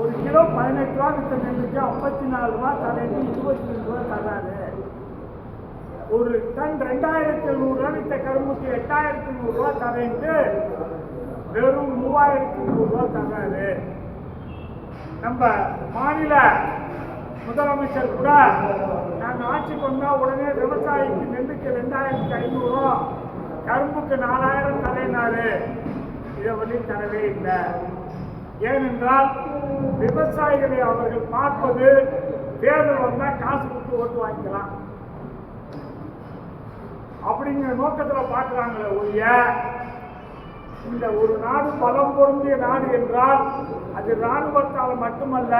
ஒரு கிலோ பதினெட்டு ரூபா வித்த நெல்லுக்கு ஐம்பத்தி நாலு ரூபா தரேன்னு இருபத்தி ரெண்டு ரூபா தராரு. ஒரு டன் ரெண்டாயிரத்தி எழுநூறுவா வித்த கரும்புக்கு எட்டாயிரத்தி நூறுரூவா தரேன்ட்டு வெறும் மூவாயிரத்தி நூறுரூவா தராரு. நம்ம மாநில முதலமைச்சர் கூட நாங்கள் ஆட்சிக்கு வந்தா உடனே விவசாயிக்கு நெல்லுக்கு ரெண்டாயிரத்தி ஐநூறுரூவா கரும்புக்கு நாலாயிரம் தரேனாரு இதை வழி தரவே இல்லை. ஏனென்றால் விவசாயிகளை அவர்கள் பார்ப்பது தேர்தல் வந்தால் காசு கொடுத்து ஓட்டு வாங்கிக்கலாம். அப்படிங்கிற நோக்கத்தில் பார்க்குறாங்களே ஒழிய இந்த ஒரு நாடு பலம் பொருந்திய நாடு என்றால் அது இராணுவத்தால் மட்டுமல்ல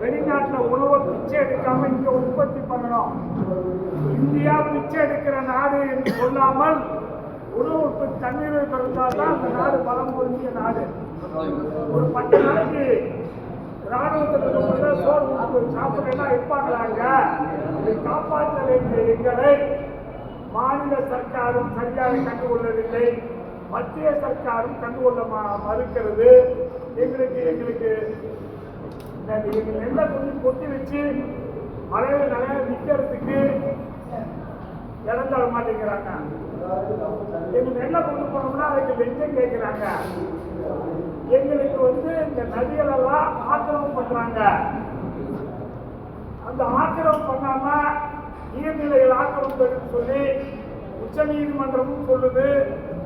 வெளிநாட்டில் உணவை பிச்சை எடுக்காம இங்கே உற்பத்தி பண்ணணும். இந்தியா பிச்சை எடுக்கிற நாடு என்று சொல்லாமல் உணவு உற்பத்தி தண்ணீரை பிறந்தால் தான் அந்த நாடு பலம் பொருந்திய நாடு. ஒரு பத்து நாளைக்கு ராணுவத்தில் சோறு கொடுத்து சாப்பிடலாம் இருப்பாங்களாங்க? இதை காப்பாற்ற வேண்டிய எங்களை மாநில சர்க்காரும் சரியாக கண்டுகொள்ளவில்லை. மத்திய சர்க்காரும் கண்டுகொள்ள ம- மறுக்கிறது. எங்களுக்கு எங்களுக்கு இந்த நெல்லை கொஞ்சம் கொட்டி வச்சு மழையில நிறைய நிற்கிறதுக்கு இடம் தர மாட்டேங்கிறாங்க. எங்களுக்கு என்ன கொண்டு போனோம்னா அதுக்கு லெஞ்சம் கேட்குறாங்க எங்களுக்கு வந்து இந்த நதிகளெல்லாம் ஆக்கிரமம் பண்ணுறாங்க அந்த ஆக்கிரமம் பண்ணாம நீர்நிலைகள் ஆக்கிரமிப்பதுன்னு சொல்லி உச்ச நீதிமன்றமும் சொல்லுது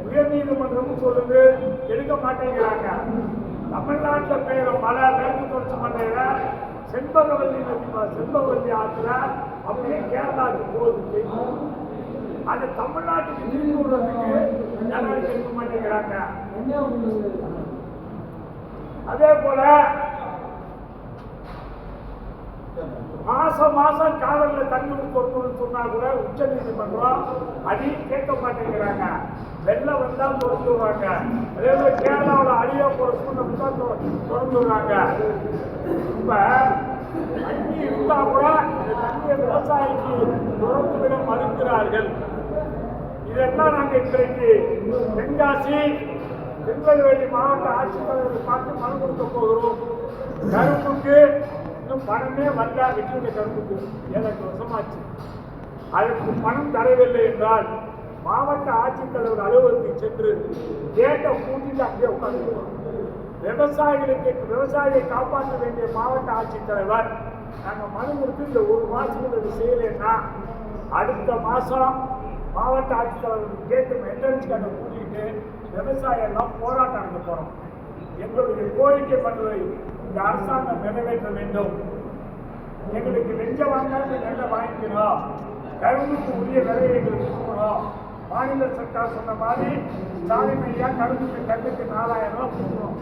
உயர் நீதிமன்றமும் சொல்லுது எடுக்க மாட்டேங்கிறாங்க. தமிழ்நாட்டில் பெய்கிற மழை மேற்கு தொடர்ச்சி மண்டையில் செண்பகவல்லி நதி செண்பகவல்லி ஆற்றுல அப்படியே கேரளாவுக்கு போகுது. தெரியும் அது தமிழ்நாட்டுக்கு திரும்பி விடுறதுக்கு நடவடிக்கை எடுக்க மாட்டேங்கிறாங்க. அதே போல மாசம் மாசம் காதல்ல தண்ணி கொடுக்கணும்னு சொன்னா கூட உச்ச நீதிமன்றம் அதையும் கேட்க மாட்டேங்கிறாங்க. வெள்ளம் வந்தா திறந்து விடுறாங்க அதே மாதிரி கேரளாவில் அழிய போற சூழ்நிலை தான் திறந்து விடுறாங்க இப்ப தண்ணி இருந்தா கூட தண்ணியை விவசாயிக்கு திறந்து விட மறுக்கிறார்கள். இதெல்லாம் நாங்கள் இன்றைக்கு தென்காசி திருநெல்வேலி மாவட்ட ஆட்சித்தலைவரை பார்த்து மனு கொடுக்க போகிறோம். கருப்புக்கு இன்னும் பணமே வரல வெற்றியுடைய கருப்புக்கு. ஏழு வருஷமாச்சு. அதற்கு பணம் தரவில்லை என்றால் மாவட்ட ஆட்சித்தலைவர் அலுவலகத்தில் சென்று கேட்டை கூட்டிட்டு அப்படியே உட்காந்துருவோம் விவசாயிகளுக்கு விவசாயியை காப்பாற்ற வேண்டிய மாவட்ட ஆட்சித்தலைவர் நாங்கள் மனு கொடுத்து இந்த ஒரு மாதத்துக்கு செய்யலைன்னா அடுத்த மாதம் மாவட்ட ஆட்சித்தலைவர் கேட்டு என்ட்ரன்ஸ் கார்டை கூட்டிட்டு விவசாயம் எல்லாம் போராட்டம் நடத்த போகிறோம் எங்களுடைய கோரிக்கை பண்ணுவதை இந்த அரசாங்கம் நிறைவேற்ற வேண்டும். எங்களுக்கு நெஞ்ச வாங்காத நெல்ல வாங்கிக்கிறோம் கரும்புக்கு உரிய விலையை எங்களுக்கு கொடுக்கணும். மாநில சர்க்கார் சொன்ன மாதிரி ஸ்டாலின் ஐயா கரும்புக்கு கண்ணுக்கு நாலாயிரம் ரூபாய் கொடுக்கணும்.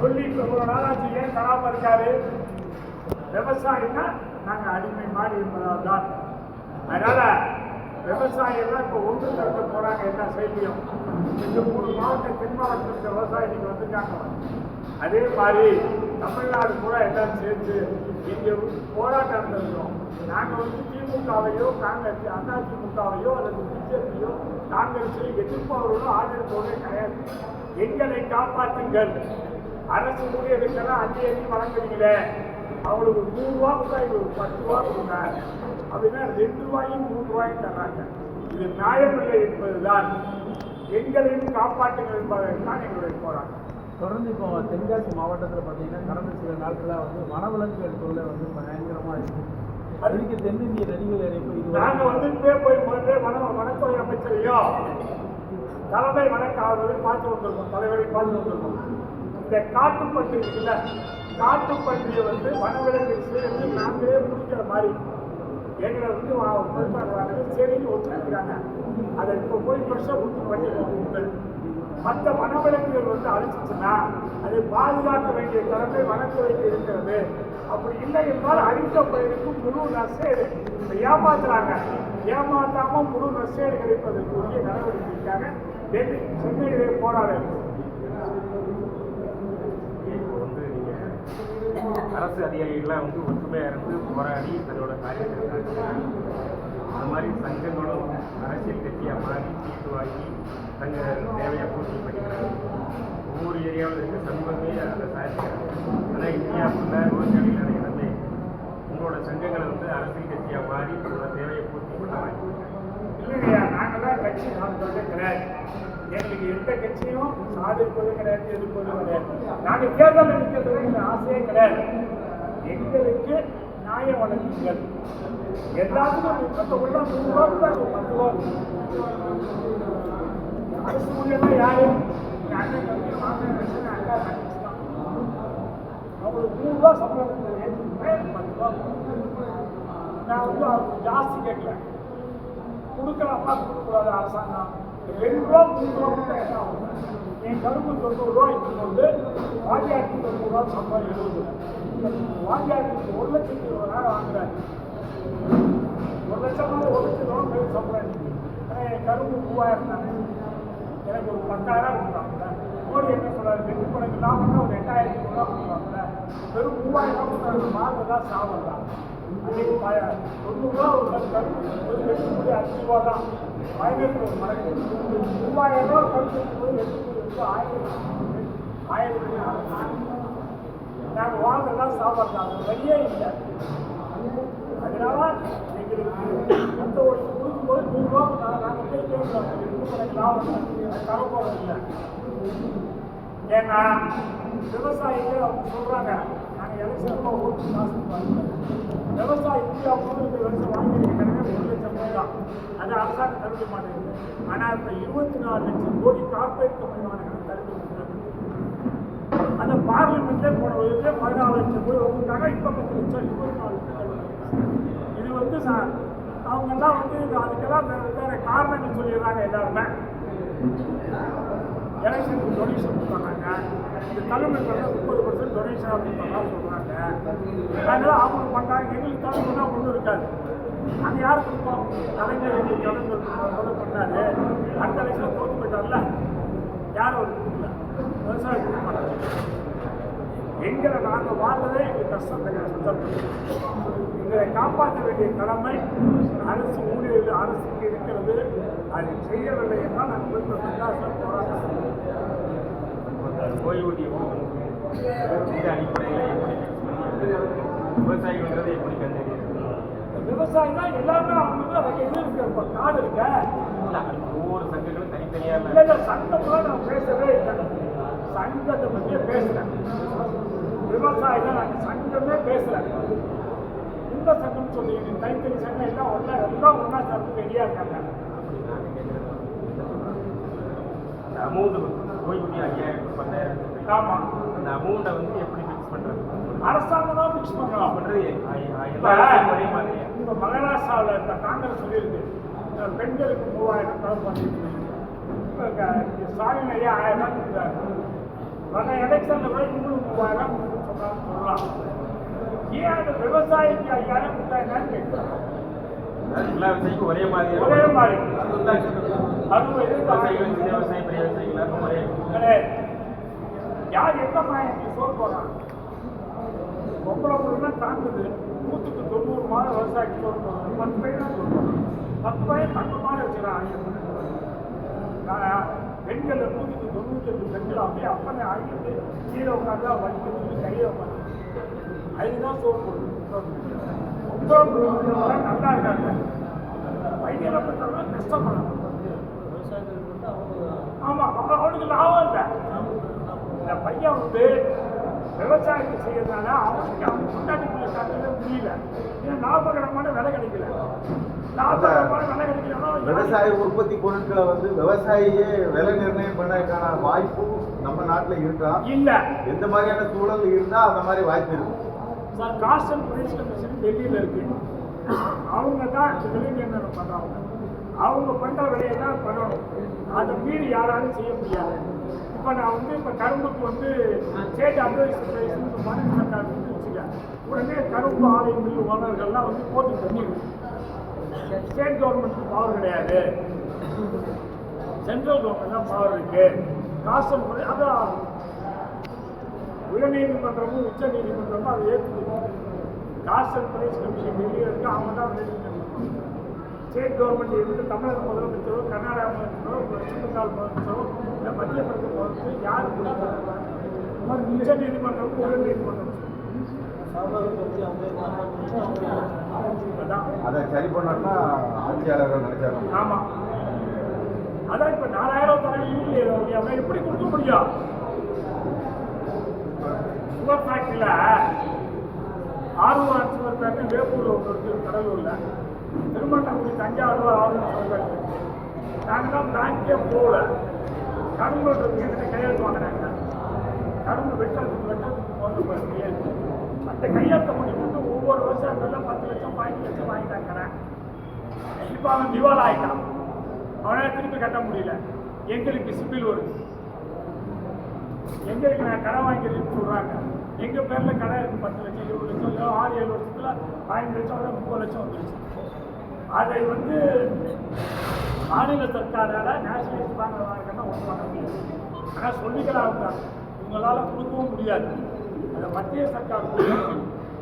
சொல்லி ஒரு நாளாச்சு ஏன் தராம இருக்காரு? விவசாயம்னா நாங்கள் அடிமை மாறி இருப்பதால் தான் அதனால விவசாயிகள்லாம் இப்போ ஒன்று திறக்க போறாங்க எல்லா செய்தியும் இந்த மூணு மாவட்டம் தென் மாவட்டத்தில் விவசாயிகள் வந்துட்டாங்க அதே மாதிரி தமிழ்நாடு கூட எல்லாம் சேர்த்து இங்கே போராட்டம் நடந்திருக்கோம் நாங்கள் வந்து திமுகவையோ காங்கிரஸ் அதிமுகவையோ அல்லது பிஜேபியோ காங்கிரஸையோ எதிர்ப்பவர்களோ ஆதரிப்பவர்களோ கிடையாது. எங்களை காப்பாற்றுங்கள். அரசு ஊழியர்களுக்கெல்லாம் அஞ்சு அஞ்சு வழங்குறீங்களே. அவங்களுக்கு நூறுரூவா கொடுத்தா இவங்களுக்கு பத்து ரூபா கொடுங்க. அப்படின்னா ரெண்டு ரூபாயும் மூணு ரூபாயும் தர்றாங்க. இது நியாயமில்லை என்பதுதான். எங்களையும் காப்பாற்றுங்கள் என்பதற்கான எங்களுடைய போராட்டம் தொடர்ந்து இப்போ தென்காசி மாவட்டத்தில் பார்த்தீங்கன்னா கடந்த சில நாட்களாக வந்து வனவிலங்குகள் தொல்லை வந்து பயங்கரமாக இருக்கு. அதுக்கு தென்னிந்திய நதிகள் இணைப்பு இது நாங்க வந்து இப்பவே போய் முதல்ல வன வனத்துறை அமைச்சரையும் தலைமை வனக்காவலரையும் பார்த்து வந்திருக்கோம் தலைவரையும் பார்த்து வந்திருக்கோம். இந்த காட்டுப்பன்றி இருக்குல்ல காட்டுப்பன்றியை வந்து வனவிலங்கு சேர்ந்து நாங்களே முடிக்கிற மாதிரி எங்களை வந்து பொறுப்பாடுறாங்க சரின்னு ஒத்துழைக்கிறாங்க. அதை இப்போ போய் ஃப்ரெஷ்ஷாக கொடுத்து பண்ணிடுவோம் மற்ற வனவிலங்குகள் வந்து அழிச்சிச்சுன்னா அதை பாதுகாக்க வேண்டிய கடமை வனத்துறைக்கு இருக்கிறது. அப்படி இல்லை என்றால் அழித்த பயிருக்கு முழு நஷ்டேடு இப்ப ஏமாத்துறாங்க. ஏமாத்தாம முழு நஷ்டேடு கிடைப்பதற்குரிய நடவடிக்கைக்காக டெல்லி சென்னையிலே போராட இருக்கிறோம். இப்போ வந்து நீங்க அரசு அதிகாரிகள்லாம் வந்து ஒற்றுமையாக இருந்து போராடி தன்னோட காரியத்தை அந்த மாதிரி சங்கங்களும் அரசியல் கட்சியாக மாறி சீட்டு வாங்கி தங்க தேவையை பூர்த்தி பண்ணிக்கிறாங்க. ஒவ்வொரு ஏரியாவில் இருக்க சமூகமே அதை சாதிக்கிறாங்க. ஆனால் இந்தியா ஃபுல்லாக விவசாயிகள் நிறைய இடமே உங்களோட சங்கங்களை வந்து அரசியல் கட்சியாக மாறி உங்களோட தேவையை பூர்த்தி பண்ண வாங்கி இல்லைங்கய்யா நாங்களாம் கட்சி சார்ந்ததே கிடையாது. எங்களுக்கு எந்த கட்சியும் சாதிப்பது கிடையாது எதிர்ப்பது கிடையாது. நாங்கள் தேர்தலில் நிற்கிறதுக்கு ஆசையே கிடையாது. எங்களுக்கு நியாயம் வழங்குங்கள். எல்லாத்துக்கும் பத்து உள்ள நூறு ரூபா பத்து ரூபா அரசு ஊழியர்னா யாரு? எங்க அண்ணன் தம்பி மாமன் அக்கா அவங்களுக்கு நூறு சம்பளம் ஏற்றுக்குமே பத்து ரூபா நான் வந்து அவருக்கு ஜாஸ்தி கேட்கல. கொடுக்கலாமா கொடுக்கக்கூடாது அரசாங்கம்? ரெண்டு ரூபா மூணு ரூபா கூட என்ன ஆகும்? என் கரும்பு தொண்ணூறு ரூபா இப்போ வந்து வாத்தியாருக்கு தொண்ணூறு ரூபா சம்பளம் எழுபது வாத்தியாருக்கு ஒரு லட்சத்தி இருபதாயிரம் வாங்குறாரு. ஒரு லட்சம் ஒரு லட்சம் ரூபா பேர் சம்பளம் கரும்பு மூவாயிரம் தானே? எனக்கு ஒரு பத்தாயிரம் கொடுத்தாங்க மோடி என்ன சொல்றாரு? ரெண்டு பணக்கு லாபம்னா ஒரு எட்டாயிரத்தி ரூபா கொடுத்தாங்க வெறும் மூவாயிரம் கொடுத்தாரு மாதம் தான் சாவல் தான். அன்னைக்கு தொண்ணூறுரூவா ஒரு கரு கரும்பு ஒரு ரெண்டு கூடிய அஞ்சு ரூபா தான். ஆயிரத்தி ஒரு மடங்கு மூவாயிரம் ரூபா கரும்பு போது கூடிய ஆயிரம் ஆயிரத்தி நாலு நாங்கள் வாழ்ந்தெல்லாம் சாப்பாடு அது வழியே இல்லை. அதனால எங்களுக்கு அந்த ஒரு கொடுக்கும்போது நூறுரூவா நாங்கள் போய் கேட்குறோம் ரெண்டு லாபம்? அது தர போகிறது இல்லை. ஏன்னா விவசாயிகள் அவங்க சொல்கிறாங்க நாங்கள் எலெக்ஷன் ஓட்டு காசு பாருங்க அவங்க இந்தியா வருஷம் விவசாயம் ஒரு லட்சம் ரூபாய் தான். அது அரசாங்கம் தடுக்க மாட்டேங்குது. ஆனால் இப்போ இருபத்தி நாலு லட்சம் கோடி கார்பரேட் கம்பெனி தடுக்க முடியாது அந்த பார்லிமெண்ட்டே போன வருஷத்துல பதினாலு லட்சம் கோடி ஒப்புட்டாங்க இப்போ பத்து லட்சம் இருபத்தி நாலு லட்சம் இது வந்து சா- அவங்கெல்லாம் வந்து அதுக்கெல்லாம் வேற வேற காரணங்கள் சொல்லிடுறாங்க எல்லாருமே. எலெக்ஷனுக்கு டொனேஷன் கொடுத்தாங்க இந்த தலைமையில் முப்பது பர்சன்ட் டொனேஷன் அப்படின்னு சொல்கிறாங்க அதனால அவங்க பண்ணுறாங்க எங்களுக்கு தலைமைனா ஒன்றும் இருக்காது. அது யார் கொடுப்போம் கலைஞர் எங்களுக்கு கலைஞர் பண்ணாரு. அடுத்த எலெக்ஷன் தோற்று போயிட்டார்ல. யாரும் அவர் கொடுக்கல. விவசாயம் கொடுக்க மாட்டாங்க எங்களை நாங்கள் வாழ்றதே எங்களுக்கு கஷ்டம் கிடையாது சந்தர்ப்பம் எங்களை காப்பாற்ற வேண்டிய கடமை அரசு ஊழியர்கள் அரசுக்கு இருக்கிறது. அதை செய்யவில்லை என்றால் நாங்கள் போய் பிரகாசம் போராட்டம். ஓய்வூதியம் அடிப்படையில் விவசாயிகள்ன்றது எப்படி கண்டறியுது எல்லாமே அவங்களுக்கு அதுக்கு இது இருக்கு. இப்போ காடு இருக்க. ஒவ்வொரு சங்கங்களும் தனித்தனியாக இல்லை சங்கம்லாம் நான் பேசவே இல்லை. சங்கத்தை பற்றியே விவசாயி தான் நாங்கள் சங்கமே பேசுகிறேன் இந்த சங்கம் சொல்லி தைத்தறி சங்கம் எல்லாம் ஒன்றா எல்லாம் ஒன்றா சேர்ந்து ரெடியாக இருக்காங்க. அந்த அமௌண்ட் ஓய்வூதியம் ஐயாயிரம் பத்தாயிரம் ஆமாம் அந்த அமௌண்ட்டை வந்து எப்படி ஃபிக்ஸ் பண்ணுறது அரசாங்கம் தான் ஃபிக்ஸ் பண்ணுறோம் பண்ணுறது ஒரே மாதிரியா இப்போ மகாராஷ்டிராவில் இந்த காங்கிரஸ் சொல்லியிருக்கு. பெண்களுக்கு மூவாயிரம் தரம் பண்ணிருக்கு இப்போ ஸ்டாலின் ஐயா ஆயிரம் ரூபாய் கொடுத்தாரு சொல்லலாம். ஏன் அந்த விவசாயிக்கு ஐயாயிரம் கொடுத்தா என்னன்னு கேட்குறாங்க அதாவது எல்லா விவசாயிக்கும் ஒரே மாதிரியா ஒரே மாதிரி. அறுபது விவசாயிகள் சின்ன விவசாயி பெரிய விவசாயிகள் எல்லாருக்கும் ஒரே யார் எந்த மாயத்துக்கு சோறு போடுறான்? பொம்பளை பொருள்னா தாங்குது. நூற்றுக்கு தொண்ணூறு மாதம் விவசாயிக்கு சோறு போடுறாங்க பத்து பையன் தான் போடுறாங்க பத்து பையன் மாதம் வச்சுக்கிறான். பெண்கள் நூற்றுக்கு தொண்ணூத்தெட்டு பெண்கள் அப்படியே அப்பனை ஆகிட்டு கீழே உட்காந்து வலிக்கு சொல்லி கையை உட்காந்து அதுதான் சோப்பு. நல்லா இருக்காங்க. பையனை பெற்றவங்க கஷ்டப்படுறாங்க ஆமா அவனுக்கு லாபம் இல்லை. இந்த பையன் வந்து விவசாயத்தை செய்யறதுனால அவனுக்கு அவன் கொண்டாட்டி பிள்ளை முடியல. ஏன்னா லாபகரமான விலை கிடைக்கல. லாபகரமான விலை விவசாய உற்பத்தி பொருட்களை வந்து விவசாயியே விலை நிர்ணயம் பண்ணதுக்கான வாய்ப்பு நம்ம நாட்டுல இருக்கா? இல்ல. எந்த மாதிரியான சூழல் இருந்தா அந்த மாதிரி வாய்ப்பு இருக்கு. Sir cost and price commission டெல்லியில் இருக்கு. அவங்க தான் விலை நிர்ணயம் பண்றாங்க அவங்க பண்ற விலையை தான் பண்ணணும். அதை மீறி யாராலும் செய்ய முடியாது. இப்போ நான் வந்து இப்போ கரும்புக்கு வந்து ஸ்டேட் அட்வைஸ் பிரைஸ்னு மாநில சர்க்கார் வந்து வச்சுக்க உடனே கரும்பு ஆலை மில் ஓனர்கள்லாம் வந்து போட்டு பண்ணிடுது ஸ்டேட் கவர்மெண்ட்டுக்கு பவர் கிடையாது. சென்ட்ரல் கவர்மெண்ட் தான் பவர் இருக்கு. காசு அதான் உயர்நீதிமன்றமும் உச்ச நீதிமன்றமும் அதை ஏற்றுக்கணும் காஸ்ட் அண்ட் பிரைஸ் கமிஷன் வெளியே இருக்கு அவங்க தான் ஸ்டேட் கவர்மெண்ட் இருந்து தமிழக முதலமைச்சரோ கர்நாடகா முதலமைச்சரோ வெஸ்ட் பெங்கால் முதலமைச்சரோ இல்லை மத்திய பிரதேச முதலமைச்சரோ யார் கூட? உச்ச நீதிமன்றமும் உயர்நீதிமன்றம் அதை சரி பண்ணா ஆட்சியாளர்கள் நினைச்சாங்க. ஆமா. அதான் இப்ப நாலாயிரம் தரேன் யூனியன் அவன் எப்படி கொடுக்க முடியும்? சுகர் ஃபேக்டரியில ஆர்வம் சுகர் ஃபேக்டரி வேப்பூர்ல ஒன்று இருக்கு கடலூர்ல. திருமணங்குடி தஞ்சாவூர்ல ஆர்வம் சுகர் ஃபேக்டரி நாங்கள் தான் பேங்க்கே போகல. கரும்பு எங்கிட்ட கையெழுத்து வாங்கினாங்க கரும்பு வெட்டுறதுக்கு வெட்டுறதுக்கு போது கையெழுத்து. அந்த கையெழுத்த பண்ணிட்டு ஒவ்வொரு வருஷம் பத்து லட்சம் பதினஞ்சு லட்சம் வாங்கிட்டாங்க இப்போ அவன் திவால் ஆயிட்டான். அவனால் திருப்பி கட்ட முடியல. எங்களுக்கு சிபில் வருது எங்களுக்கு நான் கடை வாங்கிக்கிறேன்னு சொல்கிறாங்க எங்கள் பேரில் கடை இருக்குது பத்து லட்சம் இருபது லட்சம் இல்லை ஆறு ஏழு வருஷத்தில் பதினஞ்சு லட்சம் வரை முப்பது லட்சம் வந்துருச்சு. அதை வந்து மாநில சர்க்காரால் நேஷனலைஸ் பண்ணுறதுனா ஒன்றும் பண்ண முடியாது. ஆனால் சொல்லிக்கலாம் அவங்க. உங்களால் கொடுக்கவும் முடியாது. இந்த மத்திய சர்க்கார்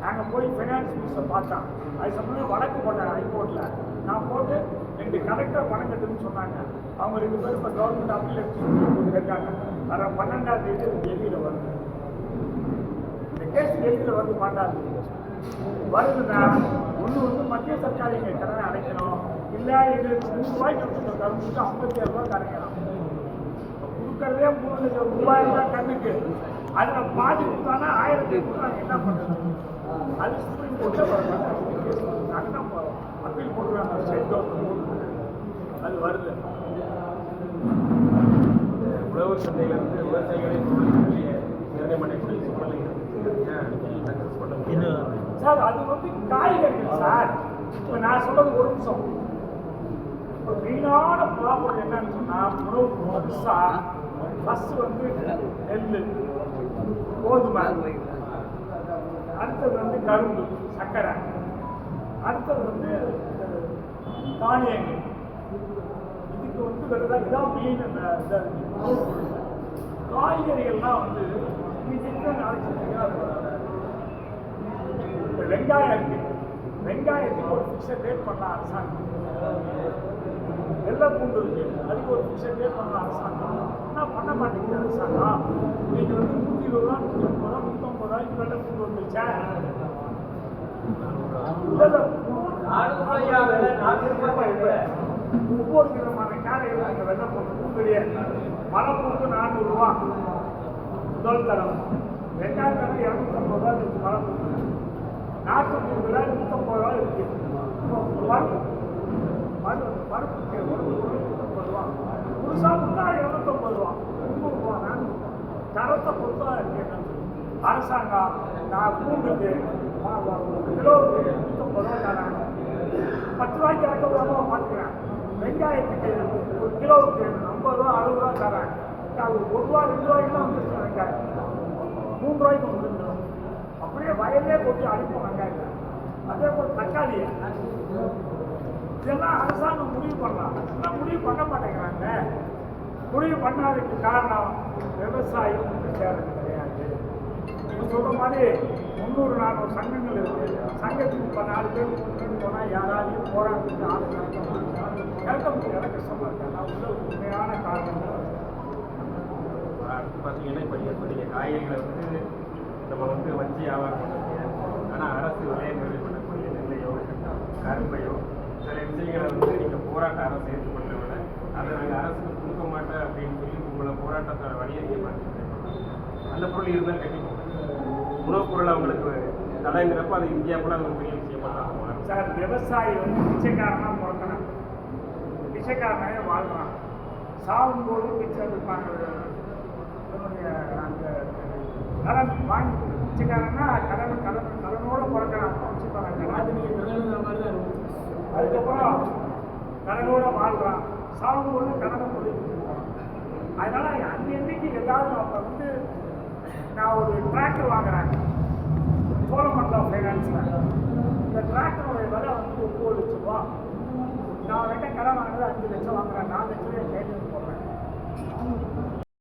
நாங்கள் போய் ஃபைனான்ஸ் மினிஸ்டர் பார்த்தோம் அது சம்பந்தம் வழக்கு போட்டாங்க ஹைகோர்ட்டில் நான் போட்டு ரெண்டு கலெக்டர் பணம் கட்டுன்னு சொன்னாங்க. அவங்க ரெண்டு பேரும் இப்போ கவர்மெண்ட் அப்ளிகேஷன் இருக்காங்க வர பன்னெண்டாம் தேதி டெல்லியில் வருது. இந்த கேஸ் டெல்லியில் வந்து மாட்டாது வருதுன்னா ஒன்று வந்து மத்திய சர்க்கார் எங்கள் கடனை அடைக்கணும். இல்லை எங்களுக்கு மூணு ரூபாய்க்கு கொடுத்த கவர்மெண்ட்டு ஐம்பத்தி ஏழு ரூபாய் கரைக்கணும் கொடுக்கறதே மூணு லட்சம் ரூபாய் தான் கண்ணுக்கு. அதில் பாதி கொடுத்தானா ஆயிரத்தி கொடுத்தாங்க என்ன பண்ணுறது அது சுப்ரீம் கோர்ட்டில் நாங்கள் அப்பீல் போட்டுருவாங்க ஸ்டேட் கவர்மெண்ட் அது வருது. உழவர் சந்தையில் வந்து விவசாயிகளை பொருட்களை நிர்ணயம் பண்ணக்கூடிய சூழ்நிலை சார் அது வந்து காய்கறிகள் சார். இப்போ நான் சொல்றது ஒரு நிமிஷம். இப்போ மெயினான ப்ராப்ளம் என்னன்னு சொன்னால் உணவு புதுசா ஃபஸ்ட்டு வந்து நெல் கோதுமை அடுத்தது வந்து கரும்பு சர்க்கரை அடுத்தது வந்து தானியங்கள். இதுக்கு வந்து வெறுதா இதான் மெயின் அந்த காய்கறிகள்லாம் வந்து இப்போ வெங்காயம் இருக்கு. வெங்காயத்துக்கு ஒரு ஃபிக்ஸட் ரேட் பண்ணலாம் அரசாங்கம். வெள்ளை பூண்டு இருக்கு. அதுக்கு ஒரு ஃபிக்ஸட் ரேட் பண்ணலாம் அரசாங்கம் என்ன பண்ண மாட்டேங்குது அரசாங்கம் இன்னைக்கு வந்து நூற்றி இருபது ரூபா நூற்றி முப்பது ரூபா நூற்றம்பது ரூபாய்க்கு வெள்ளை கொண்டு வந்துருச்சா? ஒவ்வொரு விதமான காலையில் இந்த வெள்ளை பூண்டு பூண்டுலேயே நானூறுரூவா முதல் தரம். ரெண்டாம் தரம் இரநூத்தம்பது ரூபா இருக்கு. மலை நாட்டு பூண்டுல நூற்றம்பது ரூபா இருக்கு. பருப்பு பருப்பு பருப்புக்கு ஒரு நூற்றம்பது ரூபா புதுசாக கொடுத்தா இரநூத்தம்பது ரூபா முந்நூறுரூவா நானூறு தரத்தை பொறுத்தா இருக்கேன் அரசாங்கம் நான் பூண்டுக்கு கிலோவுக்கு நூற்றம்பது ரூபா தராங்க பத்து ரூபாய்க்கு இரநூறு ரூபா மாற்றுக்கிறேன் வெங்காயத்துக்கு ஒரு கிலோவுக்கு ஐம்பது ரூபா அறுபது ரூபா தராங்க அது ஒரு ரூபா ரெண்டு ரூபாய்க்கு தான் வந்துருச்சு வெங்காயம். மூணு ரூபாய்க்கு வந்துருந்தோம் அப்படியே வயலே கொஞ்சம் அனுப்பும் வெங்காயத்தை. அதே போல் தக்காளி. இதெல்லாம் அரசாங்கம் முடிவு பண்ணலாம். இதெல்லாம் முடிவு பண்ண மாட்டேங்கிறாங்க. முடிவு பண்ணாததுக்கு காரணம் விவசாயம் சேர்றது கிடையாது. நீங்கள் சொல்கிற மாதிரி முந்நூறு நானூறு சங்கங்கள் இருக்கு. சங்கத்துக்கு இப்போ நாலு பேர் மூணு பேர் போனால் யாராலையும் போராட்டத்துக்கு ஆள் கேட்க முடியாது நடத்த முடியாத கஷ்டமா இருக்கு. நான் உள்ள உண்மையான காரணம் பார்த்தீங்கன்னா இப்போ நீங்கள் சொன்னீங்க காய்கறிகளை வந்து நம்ம வந்து வஞ்சி வியாபாரம் பண்ணக்கூடிய ஆனால் அரசு விலை நிர்ணயம் பண்ணக்கூடிய நெல்லையோ கரும்பையோ சில விஷயங்களை வந்து நீங்கள் போராட்ட அரசு ஏற்றுக்கொள்ள விட அதை நாங்கள் அரசுக்கு கொடுக்க மாட்டேன் அப்படின்னு சொல்லி உங்களை போராட்டத்தோட வழியை அந்த பொருள் இருந்தால் கண்டிப்பாக உணவுப் பொருள் அவங்களுக்கு தடைங்கிறப்ப அது இந்தியா கூட அது ஒரு பெரிய விஷயமா தான் சார் விவசாயி வந்து பிச்சைக்காரனா பிறக்கணும் பிச்சைக்காரனே வாழ்றான் சாகும்போது பிச்சை எடுப்பாங்க. இவனுடைய அந்த கடன் வாங்கி பிச்சைக்காரனா கடன் கடன் கடனோட இருக்கும். அதுக்கப்புறம் கடனோட வாழ்றான் சாகும்போது கடனை முடிவு அதனால அந்த எண்ணிக்கை ஏதாவது அவங்க வந்து நான் ஒரு டிராக்டர் வாங்குறேன். சோழமண்டலம் ஃபைனான்ஸில் இந்த டிராக்டருடைய விலை வந்து ஒம்பது லட்சம் ரூபா. நான் அவன்கிட்ட கடன் வாங்குறது அஞ்சு லட்சம் வாங்குறேன். நாலு லட்சம் ரூபாய் கையில் போடுறேன்.